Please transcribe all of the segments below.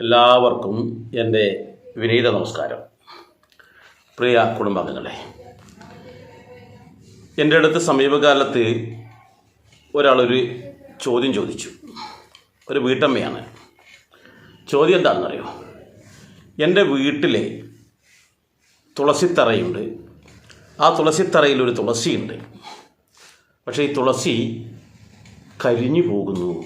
എല്ലാവർക്കും എന്റെ വിനീത നമസ്കാരം. പ്രിയ കുടുംബാംഗങ്ങളെ എന്റെ അടുത്ത് സമീപകാലത്ത് ഒരാളൊരു ചോദ്യം ചോദിച്ചു. ഒരു വീട്ടമ്മയാണ്. ചോദ്യം എന്താണെന്നറിയോ? എന്റെ വീട്ടിലെ തുളസിത്തറയുണ്ട്. ആ തുളസിത്തറയിൽ ഒരു തുളസിയുണ്ട്. പക്ഷേ ഈ തുളസി കരിഞ്ഞു പോകുന്നു.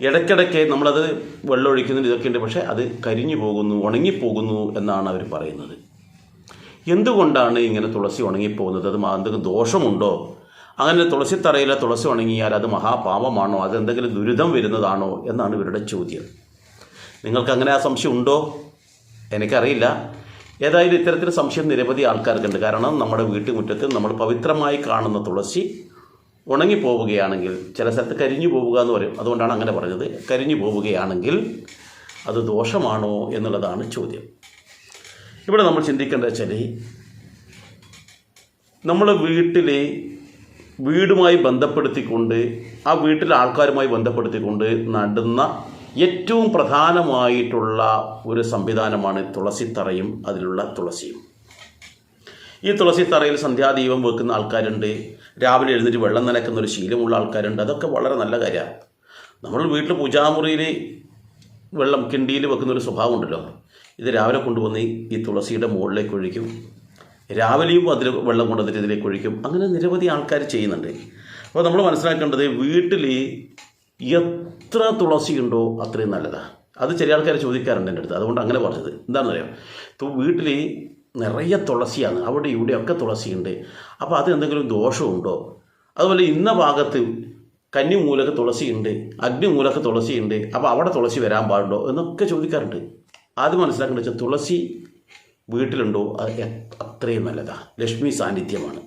ഇടയ്ക്കിടയ്ക്ക് നമ്മളത് വെള്ളമൊഴിക്കുന്നുണ്ട് ഇതൊക്കെ ഉണ്ട് പക്ഷേ അത് കരിഞ്ഞു പോകുന്നു ഉണങ്ങിപ്പോകുന്നു എന്നാണ് അവർ പറയുന്നത്. എന്തുകൊണ്ടാണ് ഇങ്ങനെ തുളസി ഉണങ്ങിപ്പോകുന്നത്? അത് എന്തെങ്കിലും ദോഷമുണ്ടോ? അങ്ങനെ തുളസി തറയിലെ തുളസി ഉണങ്ങിയാൽ അത് മഹാപാപമാണോ? അത് എന്തെങ്കിലും ദുരിതം വരുന്നതാണോ എന്നാണ് ഇവരുടെ ചോദ്യം. നിങ്ങൾക്ക് അങ്ങനെ ആ സംശയം ഉണ്ടോ? എനിക്കറിയില്ല. ഏതായാലും ഇത്തരത്തിൽ സംശയം നിരവധി ആൾക്കാർക്കുണ്ട്. കാരണം നമ്മുടെ വീട്ടുമുറ്റത്ത് നമ്മൾ പവിത്രമായി കാണുന്ന തുളസി ഉണങ്ങിപ്പോവുകയാണെങ്കിൽ ചില സ്ഥലത്ത് കരിഞ്ഞു പോവുക എന്ന് പറയും. അതുകൊണ്ടാണ് അങ്ങനെ പറഞ്ഞത്. കരിഞ്ഞു പോവുകയാണെങ്കിൽ അത് ദോഷമാണോ എന്നുള്ളതാണ് ചോദ്യം. ഇവിടെ നമ്മൾ ചിന്തിക്കേണ്ട വെച്ചാൽ നമ്മൾ വീട്ടിൽ വീടുമായി ബന്ധപ്പെടുത്തിക്കൊണ്ട് ആ വീട്ടിലെ ആൾക്കാരുമായി ബന്ധപ്പെടുത്തിക്കൊണ്ട് നടുന്ന ഏറ്റവും പ്രധാനമായിട്ടുള്ള ഒരു സംവിധാനമാണ് തുളസിത്തറയും അതിലുള്ള തുളസിയും. ഈ തുളസിത്തറയിൽ സന്ധ്യാദീപം വെക്കുന്ന ആൾക്കാരുണ്ട്. രാവിലെ എഴുന്നേറ്റ് വെള്ളം നനയ്ക്കുന്ന ഒരു ശീലമുള്ള ആൾക്കാരുണ്ട്. അതൊക്കെ വളരെ നല്ല കാര്യമാണ്. നമ്മൾ വീട്ടിൽ പൂജാമുറിയിൽ വെള്ളം കിണ്ടിയിൽ വെക്കുന്ന ഒരു സ്വഭാവം ഉണ്ടല്ലോ. ഇത് രാവിലെ കൊണ്ടുവന്ന് ഈ തുളസിയുടെ മുകളിലേക്ക് ഒഴിക്കും. രാവിലെയും അതിൽ വെള്ളം കൊണ്ടുവന്നിട്ട് ഇതിലേക്ക് ഒഴിക്കും. അങ്ങനെ നിരവധി ആൾക്കാർ ചെയ്യുന്നുണ്ട്. അപ്പോൾ നമ്മൾ മനസ്സിലാക്കേണ്ടത് വീട്ടിൽ എത്ര തുളസി ഉണ്ടോ അത്രയും നല്ലതാണ് അത് ചില ആൾക്കാർ ചോദിക്കാറുണ്ട് എന്റെ അടുത്ത്. അതുകൊണ്ട് അങ്ങനെ പറഞ്ഞത്. എന്താണെന്നറിയാം? വീട്ടിൽ നിറയെ തുളസിയാണ്. അവിടെ ഇവിടെയൊക്കെ തുളസിയുണ്ട്. അപ്പോൾ അത് എന്തെങ്കിലും ദോഷമുണ്ടോ? അതുപോലെ ഇന്ന ഭാഗത്ത് കന്നിമൂലക്ക് തുളസിയുണ്ട് അഗ്നി അഗ്നിമൂലക്ക് തുളസിയുണ്ട് അപ്പോൾ അവിടെ തുളസി വരാൻ പാടുണ്ടോ എന്നൊക്കെ ചോദിക്കാറുണ്ട്. ആദ്യം മനസ്സിലാക്കേണ്ടത് വെച്ചാൽ തുളസി വീട്ടിലുണ്ടോ? അത് അത്രയും നല്ലതാണ് ലക്ഷ്മി സാന്നിധ്യമാണ്.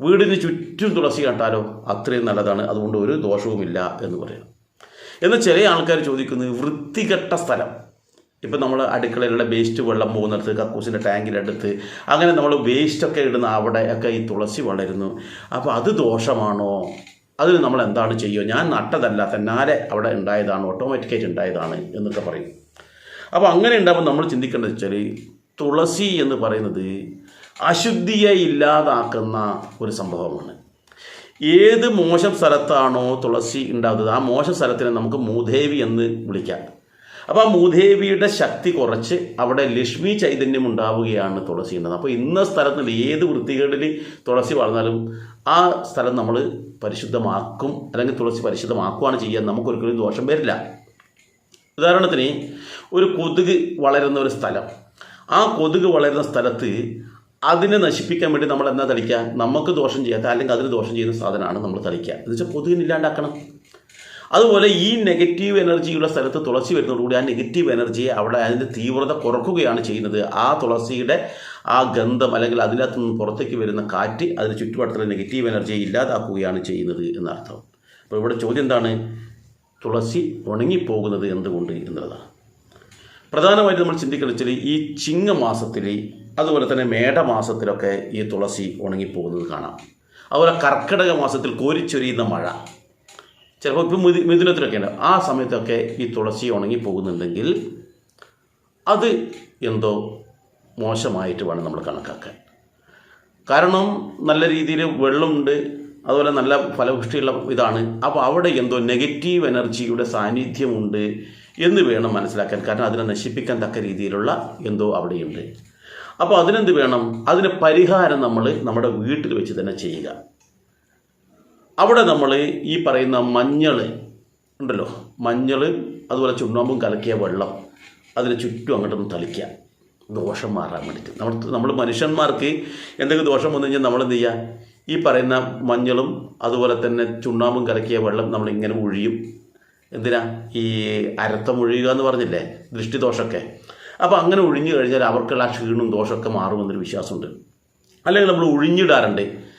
വീടിന് ചുറ്റും തുളസി കണ്ടാലോ അത്രയും നല്ലതാണ്. അതുകൊണ്ട് ഒരു ദോഷവുമില്ല എന്ന് പറയാം. എന്നാൽ ചില ആൾക്കാർ ചോദിക്കുന്നത് വൃത്തികെട്ട സ്ഥലം. ഇപ്പം നമ്മൾ അടുക്കളയിലുള്ള വേസ്റ്റ് വെള്ളം പോകുന്നിടത്ത് കക്കൂസിന്റെ ടാങ്കിനടുത്ത് അങ്ങനെ നമ്മൾ വേസ്റ്റൊക്കെ ഇടുന്ന അവിടെ ഒക്കെ ഈ തുളസി വളരുന്നു. അപ്പോൾ അത് ദോഷമാണോ? അതിന് നമ്മൾ എന്താണ് ചെയ്യുക? ഞാൻ നട്ടതല്ല തന്നാലെ അവിടെ ഉണ്ടായതാണ് ഓട്ടോമാറ്റിക്കായിട്ട് ഉണ്ടായതാണ് എന്നൊക്കെ പറയും. അപ്പോൾ അങ്ങനെ ഉണ്ടാകുമ്പോൾ നമ്മൾ ചിന്തിക്കേണ്ടത് വെച്ചാൽ തുളസി എന്ന് പറയുന്നത് അശുദ്ധിയെ ഇല്ലാതാക്കുന്ന ഒരു സംഭവമാണ്. ഏത് മോശം സ്ഥലത്താണോ തുളസി ഉണ്ടാകുന്നത് ആ മോശം സ്ഥലത്തിനെ നമുക്ക് മൂദേവി എന്ന് വിളിക്കാം. അപ്പോൾ ആ മൂദേവിയുടെ ശക്തി കുറച്ച് അവിടെ ലക്ഷ്മി ചൈതന്യം ഉണ്ടാവുകയാണ് തുളസി ഉണ്ടെന്ന് അപ്പോൾ ഇന്ന സ്ഥലത്ത് ഏത് വൃത്തികേടിൽ തുളസി വളർന്നാലും ആ സ്ഥലം നമ്മൾ പരിശുദ്ധമാക്കും അല്ലെങ്കിൽ തുളസി പരിശുദ്ധമാക്കുകയാണ് ചെയ്യാൻ നമുക്കൊരിക്കലും ദോഷം വരില്ല. ഉദാഹരണത്തിന് ഒരു കൊതുക് വളരുന്ന ഒരു സ്ഥലം. ആ കൊതുക് വളരുന്ന സ്ഥലത്ത് അതിനെ നശിപ്പിക്കാൻ വേണ്ടി നമ്മൾ എന്താ തളിക്കുക? നമുക്ക് ദോഷം ചെയ്യാത്ത അല്ലെങ്കിൽ അതിന് ദോഷം ചെയ്യുന്ന സാധനമാണ് നമ്മൾ തളിക്കുക. എന്ന് വെച്ചാൽ കൊതുകിന് ഇല്ലാണ്ടാക്കണം. അതുപോലെ ഈ നെഗറ്റീവ് എനർജിയുള്ള സ്ഥലത്ത് തുളസി വരുന്നതോടുകൂടി ആ നെഗറ്റീവ് എനർജിയെ അവിടെ അതിന്റെ തീവ്രത കുറക്കുകയാണ് ചെയ്യുന്നത്. ആ തുളസിയുടെ ആ ഗന്ധം അല്ലെങ്കിൽ അതിനകത്ത് നിന്ന് പുറത്തേക്ക് വരുന്ന കാറ്റ് അതിന് ചുറ്റുപാടത്തുള്ള നെഗറ്റീവ് എനർജിയെ ഇല്ലാതാക്കുകയാണ് ചെയ്യുന്നത് എന്നർത്ഥം. അപ്പോൾ ഇവിടെ ചോദ്യം എന്താണ്? തുളസി ഉണങ്ങിപ്പോകുന്നത് എന്തുകൊണ്ട് എന്നുള്ളതാണ്. പ്രധാനമായിട്ട് നമ്മൾ ചിന്തിക്കുന്നത് വെച്ചാൽ ഈ ചിങ്ങമാസത്തിൽ അതുപോലെ തന്നെ മേടമാസത്തിലൊക്കെ ഈ തുളസി ഉണങ്ങിപ്പോകുന്നത് കാണാം. അതുപോലെ കർക്കിടക മാസത്തിൽ കോരിച്ചൊരിയുന്ന മഴ. ചിലപ്പോൾ ഇപ്പം മിഥു മിഥുനത്തിനൊക്കെ ഉണ്ട് ആ സമയത്തൊക്കെ ഈ തുളസി ഉണങ്ങി പോകുന്നുണ്ടെങ്കിൽ അത് എന്തോ മോശമായിട്ട് വേണം നമ്മൾ കണക്കാക്കാൻ. കാരണം നല്ല രീതിയിൽ വെള്ളമുണ്ട് അതുപോലെ നല്ല ഫലപുഷ്ടിയുള്ള ഇതാണ്. അപ്പോൾ അവിടെ എന്തോ നെഗറ്റീവ് എനർജിയുടെ സാന്നിധ്യമുണ്ട് എന്ന് വേണം മനസ്സിലാക്കാൻ. കാരണം അതിനെ നശിപ്പിക്കാൻ തക്ക രീതിയിലുള്ള എന്തോ അവിടെയുണ്ട്. അപ്പോൾ അതിനെന്ത് വേണം? അതിന് പരിഹാരം നമ്മൾ നമ്മുടെ വീട്ടിൽ വെച്ച് തന്നെ ചെയ്യുക. അവിടെ നമ്മൾ ഈ പറയുന്ന മഞ്ഞൾ ഉണ്ടല്ലോ. മഞ്ഞൾ അതുപോലെ ചുണ്ണാമ്പും കലക്കിയ വെള്ളം. അതിന് ചുറ്റും അങ്ങോട്ടൊന്ന് തളിക്കുക. ദോഷം മാറാൻ വേണ്ടിയിട്ട് നമ്മൾ നമ്മൾ മനുഷ്യന്മാർക്ക് എന്തെങ്കിലും ദോഷം വന്നു കഴിഞ്ഞാൽ നമ്മൾ എന്ത് ചെയ്യുക? ഈ പറയുന്ന മഞ്ഞളും അതുപോലെ തന്നെ ചുണ്ണാമ്പും കലക്കിയ വെള്ളം നമ്മൾ ഇങ്ങനെ ഒഴിയും എന്തിനാ? ഈ അരത്തം ഒഴിയുക എന്ന് പറഞ്ഞില്ലേ? ദൃഷ്ടിദോഷമൊക്കെ. അപ്പോൾ അങ്ങനെ ഒഴിഞ്ഞു കഴിഞ്ഞാൽ അവർക്കുള്ള ആ ക്ഷീണവും ദോഷമൊക്കെ മാറുമെന്നൊരു വിശ്വാസമുണ്ട്. അല്ലെങ്കിൽ നമ്മൾ ഒഴിഞ്ഞിടാറുണ്ട്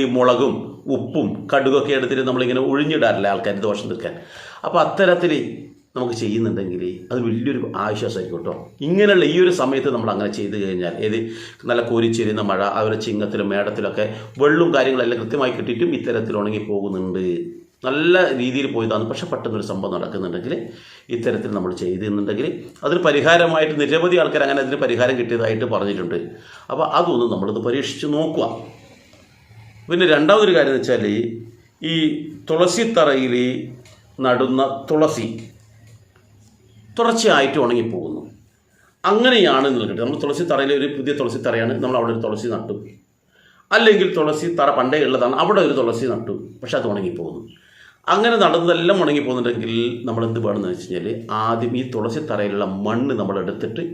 ഈ മുളകും ഉപ്പും കടുകൊക്കെ എടുത്തിട്ട് നമ്മളിങ്ങനെ ഒഴിഞ്ഞിടാറില്ല ആൾക്കാർ ദോഷം തീർക്കാൻ. അപ്പോൾ അത്തരത്തിൽ നമുക്ക് ചെയ്യുന്നുണ്ടെങ്കിൽ അത് വലിയൊരു ആശ്വാസമായിരിക്കും കേട്ടോ. ഇങ്ങനെയുള്ള ഈ ഒരു സമയത്ത് നമ്മൾ അങ്ങനെ ചെയ്തു കഴിഞ്ഞാൽ ഏത് നല്ല കോരിച്ചിരുന്ന മഴ അതുപോലെ ചിങ്ങത്തിലും മേടത്തിലൊക്കെ വെള്ളവും കാര്യങ്ങളെല്ലാം കൃത്യമായി കിട്ടിയിട്ടും ഇത്തരത്തിൽ ഉണങ്ങി പോകുന്നുണ്ട്. നല്ല രീതിയിൽ പോയതാണ്. പക്ഷെ പെട്ടെന്നൊരു സംഭവം നടക്കുന്നുണ്ടെങ്കിൽ ഇത്തരത്തിൽ നമ്മൾ ചെയ്തിരുന്നുണ്ടെങ്കിൽ അതിന് പരിഹാരമായിട്ട് നിരവധി ആൾക്കാർ അങ്ങനെ അതിന് പരിഹാരം കിട്ടിയതായിട്ട് പറഞ്ഞിട്ടുണ്ട്. അപ്പോൾ അതൊന്ന് നമ്മളിത് പരീക്ഷിച്ച് നോക്കുക. പിന്നെ രണ്ടാമതൊരു കാര്യം എന്ന് വെച്ചാൽ ഈ തുളസി തറയിൽ നടുന്ന തുളസി തുടർച്ചയായിട്ട് ഉണങ്ങിപ്പോകുന്നു. അങ്ങനെയാണ് നിൽക്കട്ടെ നമ്മൾ തുളസി തറയിൽ ഒരു പുതിയ തുളസി തറയാണ് നമ്മൾ അവിടെ ഒരു തുളസി നട്ടു. അല്ലെങ്കിൽ തുളസി തറ പണ്ടേ ഉള്ളതാണ്. അവിടെ ഒരു തുളസി നട്ടു. പക്ഷെ അത് ഉണങ്ങിപ്പോകുന്നു. അങ്ങനെ നടന്നതെല്ലാം ഉണങ്ങിപ്പോകുന്നുണ്ടെങ്കിൽ നമ്മൾ എന്ത് വേണമെന്ന് വെച്ച് കഴിഞ്ഞാൽ ആദ്യം ഈ തുളസി തറയിലുള്ള മണ്ണ് നമ്മൾ എടുത്തിട്ട്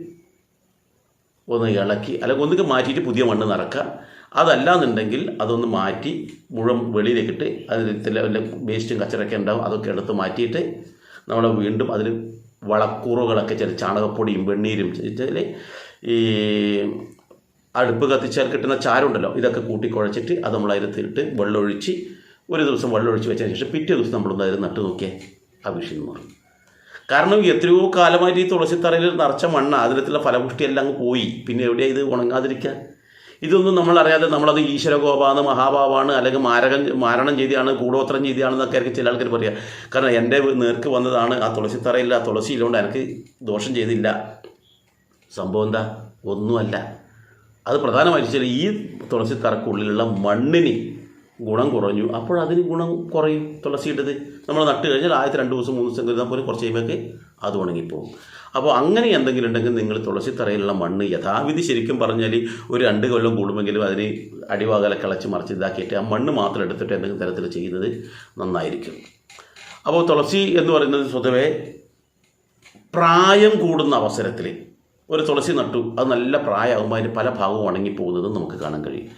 ഒന്ന് ഇളക്കി അല്ലെങ്കിൽ ഒന്നുകിൽ മാറ്റിയിട്ട് പുതിയ മണ്ണ് നിറക്കുക. അതല്ലാന്നുണ്ടെങ്കിൽ അതൊന്ന് മാറ്റി മുഴുവൻ വെളിയിലേക്കിട്ട് അതിൽ വല്ല വേസ്റ്റും കച്ചറൊക്കെ ഉണ്ടാവും അതൊക്കെ എടുത്ത് മാറ്റിയിട്ട് നമ്മൾ വീണ്ടും അതിൽ വളക്കൂറുകളൊക്കെ ചില ചാണകപ്പൊടിയും വെണ്ണീരും ചില ഈ അടുപ്പ് കത്തിച്ചാൽ കിട്ടുന്ന ചാരമുണ്ടല്ലോ ഇതൊക്കെ കൂട്ടി കുഴച്ചിട്ട് അത് നമ്മൾ അതിലത്തിട്ട് വെള്ളമൊഴിച്ച് ഒരു ദിവസം വെള്ളമൊഴിച്ച് വെച്ചതിന് ശേഷം പിറ്റേ ദിവസം നമ്മളൊന്ന് അതിൽ നട്ട് നോക്കിയേ വിഷയം മാറും കാരണം എത്രയോ കാലമായിട്ട് ഈ തുളസിത്തറയിൽ നിറച്ച മണ്ണ അതിലത്തുള്ള ഫലപുഷ്ടിയെല്ലാം അങ്ങ് പോയി പിന്നെ എവിടെയാണ് ഇത് ഉണങ്ങാതിരിക്കാൻ? ഇതൊന്നും നമ്മൾ അറിയാതെ നമ്മളത് ഈശ്വരകോപാണ് മഹാഭാവാണ് അല്ലെങ്കിൽ മാരകം മാരണം ചെയ്തിയാണ് കൂടോത്രം ചെയ്തിയാണെന്നൊക്കെ ആയിരിക്കും ചില ആൾക്കാർ പറയുക കാരണം എന്റെ നേർക്ക് വന്നതാണ് ആ തുളസിത്തറയില്ല ആ തുളസി ഇല്ലോണ്ട് എനിക്ക് ദോഷം ചെയ്തില്ല. സംഭവം എന്താ? ഒന്നുമല്ല. അത് പ്രധാനമായിട്ട് ഈ ഈ തുളസിത്തറക്കുള്ളിലുള്ള മണ്ണിന് ഗുണം കുറഞ്ഞു. അപ്പോൾ അതിന് ഗുണം കുറയും തുളസിയിട്ടത്. നമ്മൾ നട്ട് കഴിഞ്ഞാൽ ആദ്യത്തെ രണ്ട് ദിവസം മൂന്ന് ദിവസം കഴിഞ്ഞാൽ പോലും കുറച്ച് കഴിയുമ്പോഴൊക്കെ അത് ഉണങ്ങിപ്പോകും. അപ്പോൾ അങ്ങനെ എന്തെങ്കിലും ഉണ്ടെങ്കിൽ നിങ്ങൾ തുളസി തറയിലുള്ള മണ്ണ് യഥാവിധി ശരിക്കും പറഞ്ഞാൽ ഒരു രണ്ട് കൊല്ലം കൂടുമെങ്കിലും അതിന് അടിവാകല കിളച്ച് മറിച്ച് ഇതാക്കിയിട്ട് ആ മണ്ണ് മാത്രം എടുത്തിട്ട് എന്തെങ്കിലും തരത്തിൽ ചെയ്യുന്നത് നന്നായിരിക്കും. അപ്പോൾ തുളസി എന്ന് പറയുന്നത് സ്വതവേ പ്രായം കൂടുന്ന അവസരത്തിൽ ഒരു തുളസി നട്ടു അത് നല്ല പ്രായമാകുമ്പോൾ അതിന്റെ പല ഭാഗവും ഉണങ്ങിപ്പോകുന്നതും നമുക്ക് കാണാൻ കഴിയും.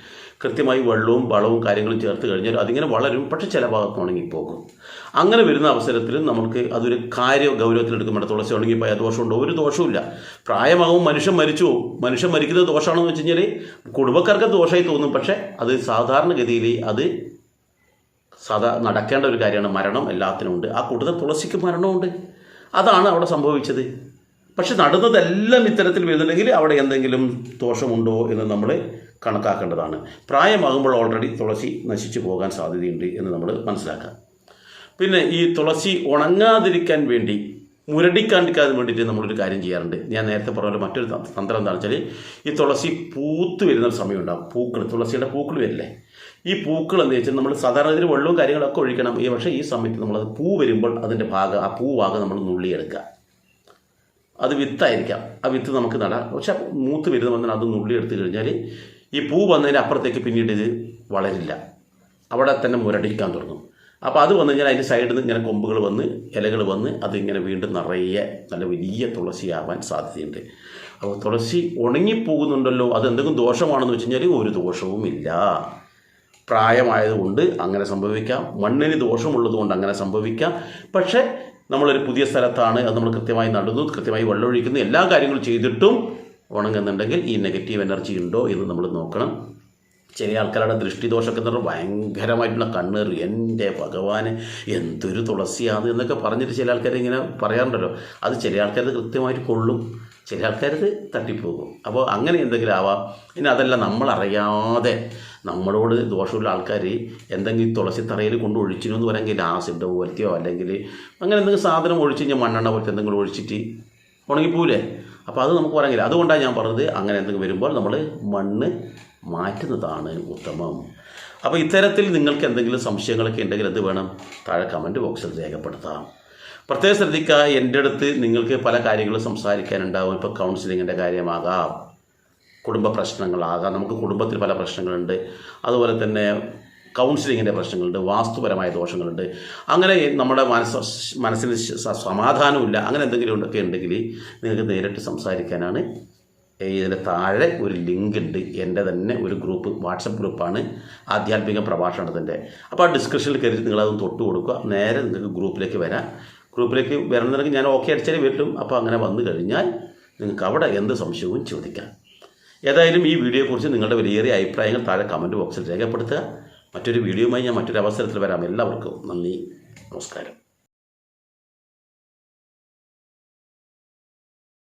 കൃത്യമായി വെള്ളവും വളവും കാര്യങ്ങളും ചേർത്ത് കഴിഞ്ഞാൽ അതിങ്ങനെ വളരും പക്ഷെ ചില ഭാഗത്ത് ഉണങ്ങിപ്പോകും അങ്ങനെ വരുന്ന അവസരത്തിൽ നമുക്ക് അതൊരു കാര്യ ഗൗരവത്തിലെടുക്കുമ്പോൾ തുളസി ഉണങ്ങിപ്പോയാൽ ദോഷമുണ്ടോ? ഒരു ദോഷവുമില്ല. പ്രായമാകും മനുഷ്യൻ മരിച്ചു മനുഷ്യൻ മരിക്കുന്നത് ദോഷമാണെന്ന് വെച്ച് കഴിഞ്ഞാൽ കുടുംബക്കാർക്ക് ദോഷമായി തോന്നും പക്ഷേ അത് സാധാരണഗതിയിൽ അത് സാധാ നടക്കേണ്ട ഒരു കാര്യമാണ്. മരണം എല്ലാത്തിനും ഉണ്ട് ആ കൂട്ടത്തിൽ തുളസിക്ക് മരണമുണ്ട്. അതാണ് അവിടെ സംഭവിച്ചത്. പക്ഷെ നടുന്നതെല്ലാം ഇത്തരത്തിൽ വരുന്നുണ്ടെങ്കിൽ അവിടെ എന്തെങ്കിലും ദോഷമുണ്ടോ എന്ന് നമ്മൾ കണക്കാക്കേണ്ടതാണ്. പ്രായമാകുമ്പോൾ ഓൾറെഡി തുളസി നശിച്ചു പോകാൻ സാധ്യതയുണ്ട് എന്ന് നമ്മൾ മനസ്സിലാക്കാം. പിന്നെ ഈ തുളസി ഉണങ്ങാതിരിക്കാൻ വേണ്ടി മുരടിക്കാണ്ടിരിക്കാൻ വേണ്ടിയിട്ട് നമ്മളൊരു കാര്യം ചെയ്യാറുണ്ട്. ഞാൻ നേരത്തെ പറഞ്ഞ പോലെ മറ്റൊരു തന്ത്രം എന്താണെന്ന് വെച്ചാൽ ഈ തുളസി പൂത്ത് വരുന്ന ഒരു സമയമുണ്ടാകും പൂക്കൾ തുളസിയുടെ പൂക്കൾ വരില്ലേ? ഈ പൂക്കൾ എന്ന് വെച്ചാൽ നമ്മൾ സാധാരണ ഇതിൽ വെള്ളവും കാര്യങ്ങളൊക്കെ ഒഴിക്കണം. പക്ഷേ ഈ സമയത്ത് നമ്മളത് പൂ വരുമ്പോൾ അതിന്റെ ഭാഗം ആ പൂ ഭാഗം നമ്മൾ നുള്ളിയെടുക്കുക. അത് വിത്തായിരിക്കാം. ആ വിത്ത് നമുക്ക് നടാം. പക്ഷെ മൂത്ത് വരുന്ന അത് നുള്ളി എടുത്തു കഴിഞ്ഞാൽ ഈ പൂ വന്നതിന് അപ്പുറത്തേക്ക് പിന്നീട് ഇത് വളരില്ല. അവിടെ തന്നെ മുരടിക്കാൻ തുടങ്ങും. അപ്പോൾ അത് വന്നു കഴിഞ്ഞാൽ അതിന്റെ സൈഡിൽ നിന്ന് ഇങ്ങനെ കൊമ്പുകൾ വന്ന് ഇലകൾ വന്ന് അതിങ്ങനെ വീണ്ടും നിറയെ നല്ല വലിയ തുളസിയാവാൻ സാധ്യതയുണ്ട്. അപ്പോൾ തുളസി ഉണങ്ങിപ്പോകുന്നുണ്ടല്ലോ അത് എന്തെങ്കിലും ദോഷമാണെന്ന് വെച്ച് കഴിഞ്ഞാൽ ഒരു ദോഷവും ഇല്ല. പ്രായമായതുകൊണ്ട് അങ്ങനെ സംഭവിക്കാം. മണ്ണിന് ദോഷമുള്ളതുകൊണ്ട് അങ്ങനെ സംഭവിക്കാം. പക്ഷേ നമ്മളൊരു പുതിയ സ്ഥലത്താണ് അത് നമ്മൾ കൃത്യമായി നടുന്നു കൃത്യമായി വെള്ളമൊഴിക്കുന്നു എല്ലാ കാര്യങ്ങളും ചെയ്തിട്ടും ഉണങ്ങുന്നുണ്ടെങ്കിൽ ഈ നെഗറ്റീവ് എനർജി ഉണ്ടോ എന്ന് നമ്മൾ നോക്കണം. ചില ആൾക്കാരുടെ ദൃഷ്ടിദോഷമൊക്കെ എന്ന് പറഞ്ഞാൽ ഭയങ്കരമായിട്ടുള്ള കണ്ണേർ എന്റെ ഭഗവാന് എന്തൊരു തുളസിയാണ് എന്നൊക്കെ പറഞ്ഞിട്ട് ചില ആൾക്കാർ ഇങ്ങനെ പറയാറുണ്ടല്ലോ. അത് ചില ആൾക്കാർ കൃത്യമായിട്ട് കൊള്ളും. ചില ആൾക്കാരത് തട്ടിപ്പോകും. അപ്പോൾ അങ്ങനെ എന്തെങ്കിലും ആവാം. ഇനി അതല്ല നമ്മളറിയാതെ നമ്മളോട് ദോഷമുള്ള ആൾക്കാർ എന്തെങ്കിലും തുളസി തറയിൽ കൊണ്ട് ഒഴിച്ചിരുന്നു എന്ന് പറയുമെങ്കിൽ ആസിഡ് പോലത്തെയോ അല്ലെങ്കിൽ അങ്ങനെ എന്തെങ്കിലും സാധനം ഒഴിച്ച് കഴിഞ്ഞാൽ മണ്ണെണ്ണ പോലത്തെ എന്തെങ്കിലും ഒഴിച്ചിട്ട് ഉണങ്ങിപ്പോവില്ലേ അപ്പോൾ അത് നമുക്ക് പറയാമെങ്കിൽ അതുകൊണ്ടാണ് ഞാൻ പറഞ്ഞത് അങ്ങനെ എന്തെങ്കിലും വരുമ്പോൾ നമ്മൾ മണ്ണ് മാറ്റുന്നതാണ് ഉത്തമം. അപ്പോൾ ഇത്തരത്തിൽ നിങ്ങൾക്ക് എന്തെങ്കിലും സംശയങ്ങളൊക്കെ ഉണ്ടെങ്കിൽ എന്ത് വേണം? താഴെ കമന്റ് ബോക്സിൽ രേഖപ്പെടുത്താം. പ്രത്യേകം ശ്രദ്ധിക്കുക എന്റെ അടുത്ത് നിങ്ങൾക്ക് പല കാര്യങ്ങളും സംസാരിക്കാനുണ്ടാവും. ഇപ്പോൾ കൗൺസിലിങ്ങിന്റെ കാര്യമാകാം. കുടുംബ പ്രശ്നങ്ങളാകാം. നമുക്ക് കുടുംബത്തിൽ പല പ്രശ്നങ്ങളുണ്ട്. അതുപോലെ തന്നെ കൗൺസിലിങ്ങിന്റെ പ്രശ്നങ്ങളുണ്ട്. വാസ്തുപരമായ ദോഷങ്ങളുണ്ട്. അങ്ങനെ നമ്മുടെ മനസ്സ് മനസ്സിന് സമാധാനമില്ല അങ്ങനെ എന്തെങ്കിലും ഒക്കെ ഉണ്ടെങ്കിൽ നിങ്ങൾക്ക് നേരിട്ട് സംസാരിക്കാനാണ്. ഇതിന്റെ താഴെ ഒരു ലിങ്ക് ഉണ്ട്. എന്റെ തന്നെ ഒരു ഗ്രൂപ്പ് വാട്സപ്പ് ഗ്രൂപ്പാണ് ആധ്യാത്മിക പ്രഭാഷണത്തിന്റെ. അപ്പോൾ ആ ഡിസ്ക്രിപ്ഷനിൽ കയറി നിങ്ങളതൊന്ന് തൊട്ട് കൊടുക്കുക. നേരെ നിങ്ങൾക്ക് ഗ്രൂപ്പിലേക്ക് വരാം. ഗ്രൂപ്പിലേക്ക് വരണമെന്നുണ്ടെങ്കിൽ ഞാൻ ഓക്കെ അടിച്ചാലേ വരും അപ്പോൾ അങ്ങനെ വന്നു കഴിഞ്ഞാൽ നിങ്ങൾക്ക് അവിടെ എന്ത് സംശയവും ചോദിക്കാം. ഏതായാലും ഈ വീഡിയോയെക്കുറിച്ച് നിങ്ങളുടെ വിലയേറിയ അഭിപ്രായങ്ങൾ താഴെ കമന്റ് ബോക്സിൽ രേഖപ്പെടുത്തുക. മറ്റൊരു വീഡിയോയുമായി ഞാൻ മറ്റൊരു അവസരത്തിൽ വരാം. എല്ലാവർക്കും നന്ദി. നമസ്കാരം.